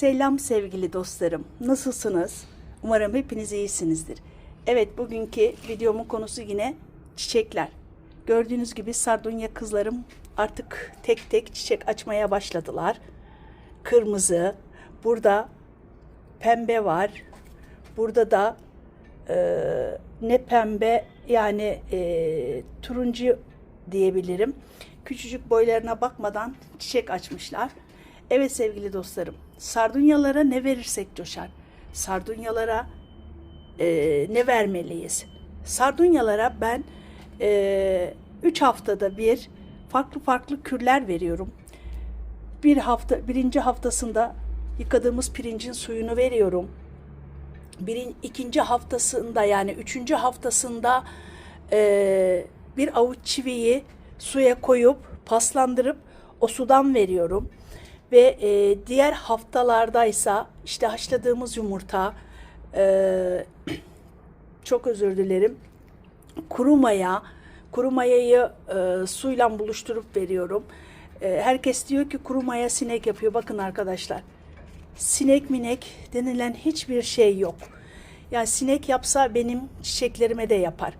Selam sevgili dostlarım. Nasılsınız? Umarım hepiniz iyisinizdir. Evet bugünkü videomun konusu yine çiçekler. Gördüğünüz gibi sardunya kızlarım artık tek tek çiçek açmaya başladılar. Kırmızı, burada pembe var. Burada da e, ne pembe yani e, turuncu diyebilirim. Küçücük boylarına bakmadan çiçek açmışlar. Evet sevgili dostlarım, sardunyalara ne verirsek coşar. Sardunyalara e, ne vermeliyiz? Sardunyalara ben 3 haftada bir farklı farklı kürler veriyorum. Bir hafta, birinci haftasında yıkadığımız pirincin suyunu veriyorum. Birin, ikinci haftasında yani üçüncü haftasında e, bir avuç çiviyi suya koyup paslandırıp o sudan veriyorum. Ve e, diğer haftalardaysa işte haşladığımız yumurta, e, çok özür dilerim, kuru maya, kuru mayayı e, suyla buluşturup veriyorum. E, herkes diyor ki kuru maya sinek yapıyor. Bakın arkadaşlar, sinek minek denilen hiçbir şey yok. Yani sinek yapsa benim çiçeklerime de yapar.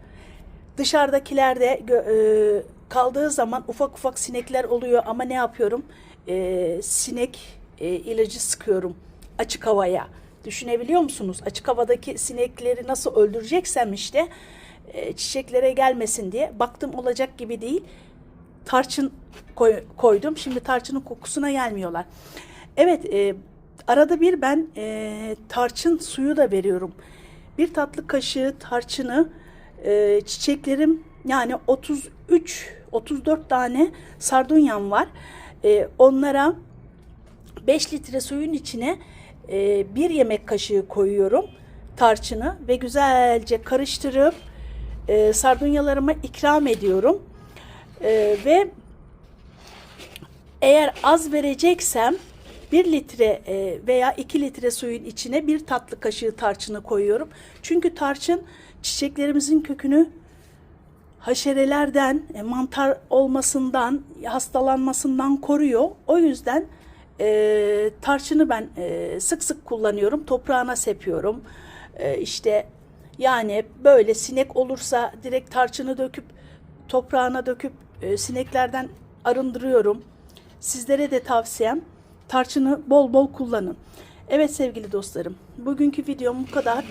Dışarıdakilerde e, kaldığı zaman ufak ufak sinekler oluyor ama ne yapıyorum? E, sinek e, ilacı sıkıyorum açık havaya. Düşünebiliyor musunuz? Açık havadaki sinekleri nasıl öldüreceksem işte e, çiçeklere gelmesin diye. Baktım olacak gibi değil. Tarçın koy- koydum. Şimdi tarçının kokusuna gelmiyorlar. Evet, e, arada bir ben e, tarçın suyu da veriyorum. Bir tatlı kaşığı tarçını e, çiçeklerim yani 33 34 tane sardunyam var. E, onlara 5 litre suyun içine e, bir yemek kaşığı koyuyorum tarçını ve güzelce karıştırıp e, sardunyalarıma ikram ediyorum. E, ve eğer az vereceksem 1 litre e, veya 2 litre suyun içine bir tatlı kaşığı tarçını koyuyorum. Çünkü tarçın çiçeklerimizin kökünü haşerelerden, e, mantar olmasından, hastalanmasından koruyor. O yüzden e, tarçını ben e, sık sık kullanıyorum. Toprağına sepiyorum. E, işte yani böyle sinek olursa direkt tarçını döküp toprağına döküp e, sineklerden arındırıyorum. Sizlere de tavsiyem tarçını bol bol kullanın. Evet sevgili dostlarım, bugünkü videom bu kadar.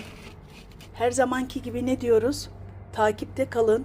Her zamanki gibi ne diyoruz? Takipte kalın,